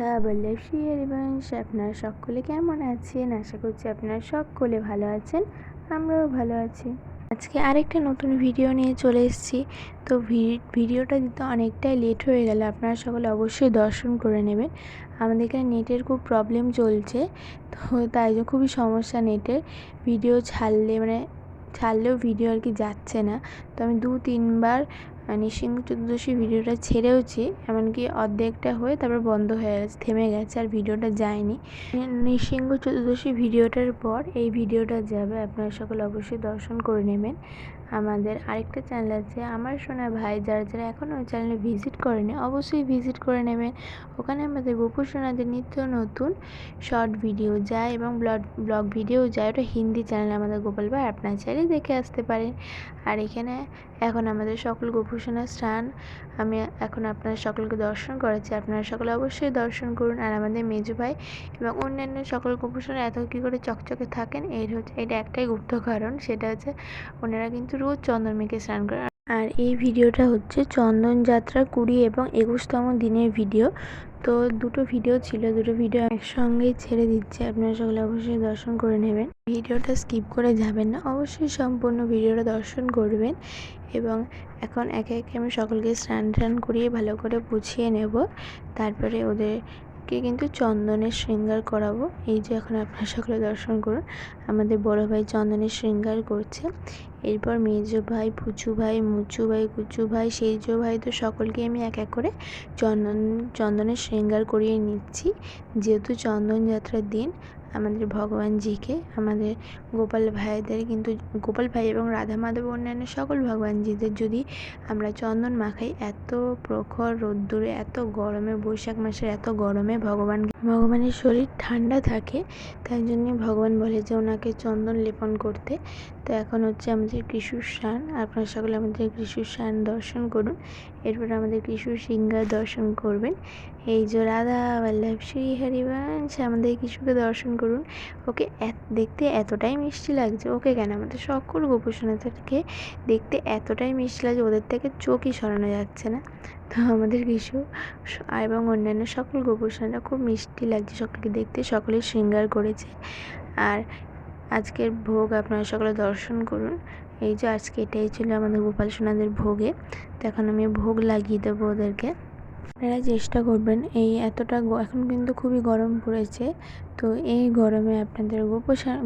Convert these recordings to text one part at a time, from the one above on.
রাধা বল্লভ শ্রী হরিবংশ আপনারা সকলে কেমন আছেন? আশা করছি আপনারা সকলে ভালো আছেন, আমরাও ভালো আছি। আজকে আরেকটা নতুন ভিডিও নিয়ে চলে এসেছি। তো ভিডিওটা দিতে অনেকটাই লেট হয়ে গেল, আপনারা সকলে অবশ্যই দর্শন করে নেবেন। আমাদের এখানে নেটের খুব প্রবলেম চলছে, তো তাই জন্য খুবই সমস্যা নেটের। ভিডিও ছাড়লে মানে ছাড়লেও ভিডিও আর কি যাচ্ছে না। তো আমি দু, তিনবার নৃসিংহ চতুর্দশী ভিডিওটা ছেড়েওছি, এমনকি অর্ধেকটা হয়ে তারপর বন্ধ হয়ে গেছে, থেমে গেছে, আর ভিডিওটা যায়নি। নৃসিংহ চতুর্দশী ভিডিওটার পর এই ভিডিওটা যাবে, আপনারা সকলে অবশ্যই দর্শন করে নেবেন। আমাদের আরেকটা চ্যানেল আছে, আমার সোনা ভাই, যারা যারা এখনও ওই চ্যানেলে ভিজিট করেনি, অবশ্যই ভিজিট করে নেবেন। ওখানে আমাদের গোপু সোনাদের নিত্য নতুন শর্ট ভিডিও যায় এবং ব্লগ ব্লগ ভিডিও যায়, ওটা হিন্দি চ্যানেল আমাদের গোপাল ভাই আপনার চাইলে দেখে আসতে পারেন। আর এখানে এখন আমাদের সকল গোপু সোনার স্নান, আমি এখন আপনার সকলকে দর্শন করাচ্ছি, আপনারা সকলে অবশ্যই দর্শন করুন। আর আমাদের মেজু ভাই এবং অন্যান্য সকল গোপু সোনা এত কী করে চকচকে থাকেন, এর হচ্ছে, এটা একটাই গুপ্ত কারণ, সেটা হচ্ছে ওনারা কিন্তু রোজ চন্দন মেখে স্নান করে। আর এই ভিডিওটা হচ্ছে চন্দন যাত্রা কুড়ি এবং একুশতম দিনের ভিডিও। তো দুটো ভিডিও ছিল, দুটো ভিডিও একসঙ্গেই ছেড়ে দিচ্ছে। আপনারা সকলে অবশ্যই দর্শন করে নেবেন। ভিডিওটা স্কিপ করে যাবেন না, অবশ্যই সম্পূর্ণ ভিডিওটা দর্শন করবেন এবং এখন একে একে আমি সকলকে স্নান টান করিয়ে ভালো করে বুঝিয়ে নেব। তারপরে ওদের কে কিন্তু চন্দনের শৃঙ্গার করাবো। এই যে এখন আপনারা সকলে দর্শন করুন, আমাদের বড় ভাই চন্দনের শৃঙ্গার করছে। এরপর মেজো ভাই, পুচু ভাই, মুচু ভাই, কুচু ভাই, সেজ ভাই তো সকলকে আমি এক এক করে চন্দন, চন্দনের শৃঙ্গার করিয়ে নিচ্ছি। যেহেতু চন্দন যাত্রার দিন আমাদের ভগবানজিকে আমাদের গোপাল ভাইদের কিন্তু, গোপাল ভাই এবং রাধা মাধব অন্যান্য সকল ভগবানজিদের যদি আমরা চন্দন মাখাই, এত প্রখর রোদ্দুরে, এত গরমে, বৈশাখ মাসের এত গরমে ভগবান, ভগবানের শরীর ঠান্ডা থাকে, তাই জন্যে ভগবান বলে যে ওনাকে চন্দন লেপন করতে। তো এখন হচ্ছে আমাদের কৃষুর স্নান, আপনারা সকলে আমাদের কৃষুর স্নান দর্শন করুন, এরপর আমাদের কৃষুর সিংহার দর্শন করবেন। এই যে রাধা বল্লভ, শ্রী হরিবংশ, আমাদের কৃষুকে দর্শন করুন। ওকে দেখতে এতটাই মিষ্টি লাগছে। ওকে কেন? আমাদের সকল গোপোষণাদেরকে দেখতে এতটাই মিষ্টি লাগছে, ওদের থেকে চোখই সরানো যাচ্ছে না। তো আমাদের কিছু এবং অন্যান্য সকল গোপোষণা খুব মিষ্টি লাগছে সকলকে দেখতে, সকলে শৃঙ্গার করেছে। আর আজকের ভোগ আপনারা সকলে দর্শন করুন। এই যে আজকে এটাই ছিল আমাদের গোপাল সোনাদের ভোগে। তো এখন আমি ভোগ লাগিয়ে দেবো ওদেরকে। আপনারা চেষ্টা করবেন এই এতটা এখন কিন্তু খুবই গরম পড়েছে। তো এই গরমে আপনাদের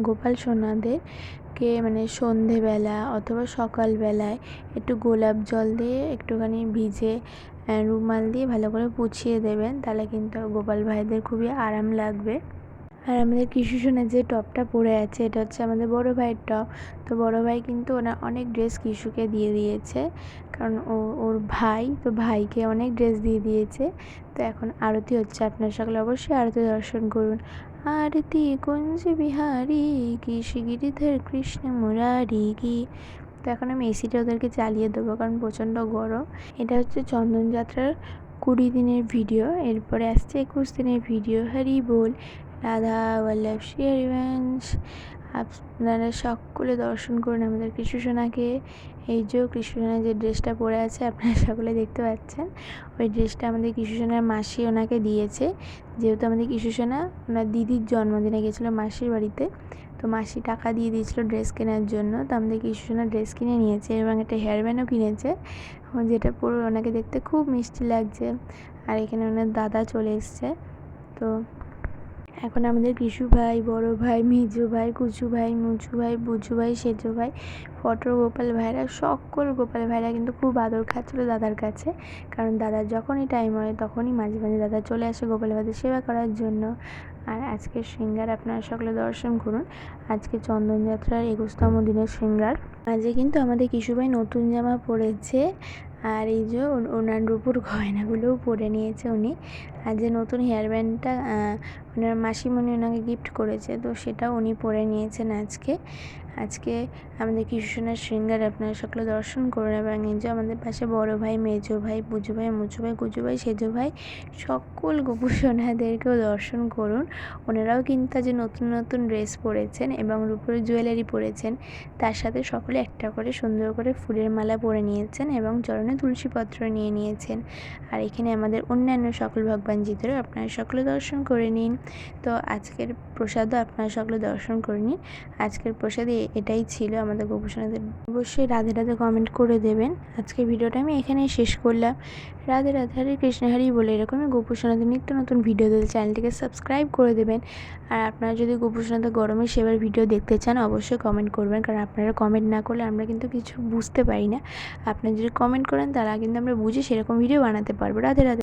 গোপাল সোনাদেরকে মানে সন্ধেবেলা অথবা সকালবেলায় একটু গোলাপ জল দিয়ে একটুখানি ভিজে রুমাল দিয়ে ভালো করে পুছিয়ে দেবেন, তাহলে কিন্তু গোপাল ভাইদের খুবই আরাম লাগবে। আর আমাদের কৃষি সোনার যে টপটা পরে আছে, এটা হচ্ছে আমাদের বড় ভাইয়ের টপ। তো বড় ভাই কিন্তু ওনার অনেক ড্রেস কিশুকে দিয়ে দিয়েছে। কারণ ও, ওর ভাই, তো ভাইকে অনেক ড্রেস দিয়ে দিয়েছে। তো এখন আরতি হচ্ছে আপনার সকলে। অবশ্যই আরতি দর্শন করুন। আরতি কুঞ্জ বিহারি কি গিরিধর কৃষ্ণ মুরারি কি তো এখন আমি এসিটা ওদেরকে চালিয়ে দেবো কারণ প্রচণ্ড গরম। এটা হচ্ছে চন্দনযাত্রার কুড়ি দিনের ভিডিও। এরপরে আসছে একুশ দিনের ভিডিও। হরি বল, রাধা বল্লভ শ্রী হরিবংশ আপনারা সকলে দর্শন করুন আমাদের কৃষ্ণসোনাকে এই যে কৃষ্ণসোনা যে ড্রেসটা পরে আছে, আপনারা সকলে দেখতে পাচ্ছেন। ওই ড্রেসটা আমাদের কৃষ্ণসোনার মাসি ওনাকে দিয়েছে। যেহেতু আমাদের কৃষ্ণসোনা ওনার দিদির জন্মদিনে গেছিল মাসির বাড়িতে, তো মাসি টাকা দিয়ে দিয়েছিলো ড্রেস কেনার জন্য। তো আমাদের কৃষ্ণসোনা ড্রেস কিনে নিয়েছে এবং একটা হেয়ার ব্যান্ডও কিনেছে। যেটা পুরো ওনাকে দেখতে খুব মিষ্টি লাগছে। আর এখানে ওনার দাদা চলে এসছে। তো এখন আমাদের কৃষু ভাই, বড় ভাই, মেজো ভাই, কুচু ভাই, মুচু ভাই, বুচু ভাই, সেজো ভাই, ফটো গোপাল ভাইরা, সকল গোপাল ভাইরা কিন্তু খুব আদর খাচ্ছিলো দাদার কাছে। কারণ দাদার যখনই টাইম হয় তখনই মাঝে মাঝে দাদা চলে আসে গোপাল ভাইদের সেবা করার জন্য। আর আজকের শৃঙ্গার আপনারা সকলে দর্শন করুন। আজকে চন্দনযাত্রার একুশতম দিনের শৃঙ্গার। আজকে কিন্তু আমাদের কিশোরভাই নতুন জামা পরেছে। আর এই যে ওনার রূপুর গয়নাগুলোও পরে নিয়েছে উনি। আর যে নতুন হেয়ার ব্যান্ডটা ওনার মাসিমণি ওনাকে গিফট করেছে, তো সেটাও উনি পরে নিয়েছেন আজকে। আজকে আমাদের কৃষ্ণনাথ শৃঙ্গার আপনারা সকলে দর্শন করুন এবং এই যে আমাদের পাশে বড় ভাই, মেজো ভাই পুজো ভাই, মুচু ভাই কুচু ভাই, সেজো ভাই, সকল গোপুসোনাদেরকেও দর্শন করুন। ওনারাও কিন্তু আজ নতুন নতুন ড্রেস পরেছেন এবং রূপোর জুয়েলারি পরেছেন। তার সাথে সকলে একটা করে সুন্দর করে ফুলের মালা পরে নিয়েছেন এবং চরণে তুলসীপত্র নিয়ে নিয়েছেন। আর এখানে আমাদের অন্যান্য সকল ভগবান ভগবানজিদেরও আপনারা সকলে দর্শন করে নিন। তো আজকের প্রসাদও আপনারা সকলে দর্শন করে নিন। আজকের প্রসাদে এটাই ছিল আমাদের গোপুসোনাদের অবশ্যই রাধে রাধে কমেন্ট করে দেবেন। আজকের ভিডিওটা আমি এখানেই শেষ করলাম। রাধে রাধে, হরে কৃষ্ণ হরি বলে এরকমই গোপুসোনাদের নিত্য নতুন ভিডিও দিতে চ্যানেলটিকে সাবস্ক্রাইব করে দেবেন। আর আপনারা যদি গোপুসোনাদের গরমের সেবার ভিডিও দেখতে চান, অবশ্যই কমেন্ট করবেন। কারণ আপনারা কমেন্ট না করলে আমরা কিন্তু কিছু বুঝতে পারি না। আপনারা যদি কমেন্ট করেন তারা কিন্তু আমরা বুঝে সেরকম ভিডিও বানাতে পারব। রাধে রাধে।